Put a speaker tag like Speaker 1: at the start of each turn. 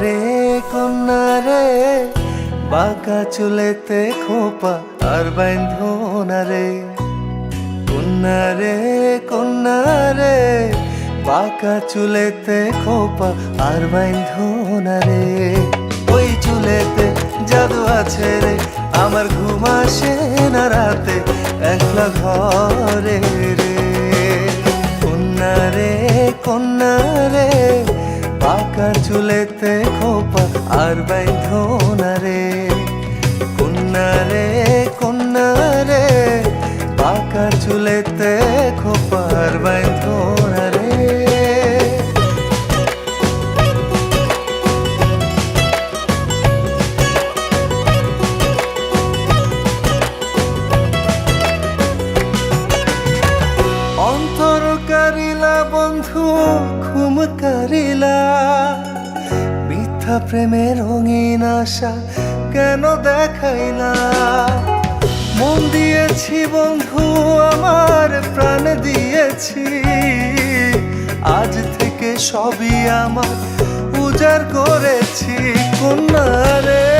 Speaker 1: রে কন্যা রে বাঁকা চুলেতে খোপা আর বাইন্ধনা রে কন্যা রে। কন্যা রে বাঁকা চুলেতে খোপা আর বাইন্ধনা রে। ওই চুলেতে রে, আমার ঘুম আসে না রাতে, একলা ঘরে রে। কন্যা রে কন্যা রে, পাকা চুলেতে খোপা আর বাইন্ধনা রে। কন্যা রে কন্যা রে, পাকা চুলেতে খোপা আর বাইন্ধনা কারিলা বন্ধু ঘুম কারিলা মিথ্যা প্রেমের রঙিন আশা কেন দেখাইলা? মন দিয়েছি, বন্ধু, আমার প্রাণ দিয়েছি। আজ থেকে সবই আমার উজাড় করেছি কন্যা রে